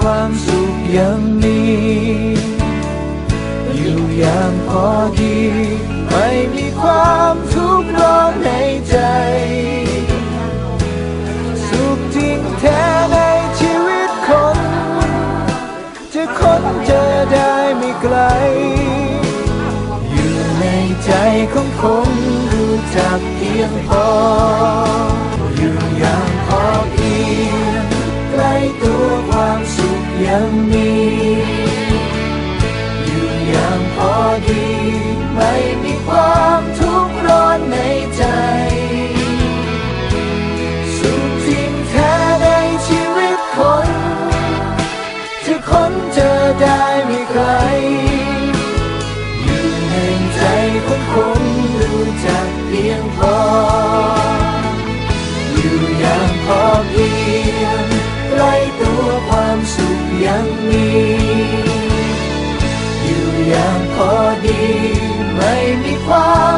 ความสุขยังมีอยู่อย่างพอดี ไม่มีความทุกข์ร้อนในใจ สุขจริงแท้ในชีวิตคน จะค้นเจอได้ไม่ไกล อยู่ในใจของคนรู้จักเพียงพอังมีอยู่อย่างพอดี ไม่มีความทุกข์ร้อนในใจ สุขจริงแท้ในชีวิตคนจะค้นเจอได้ไม่ไกล พอดี ไม่มีความ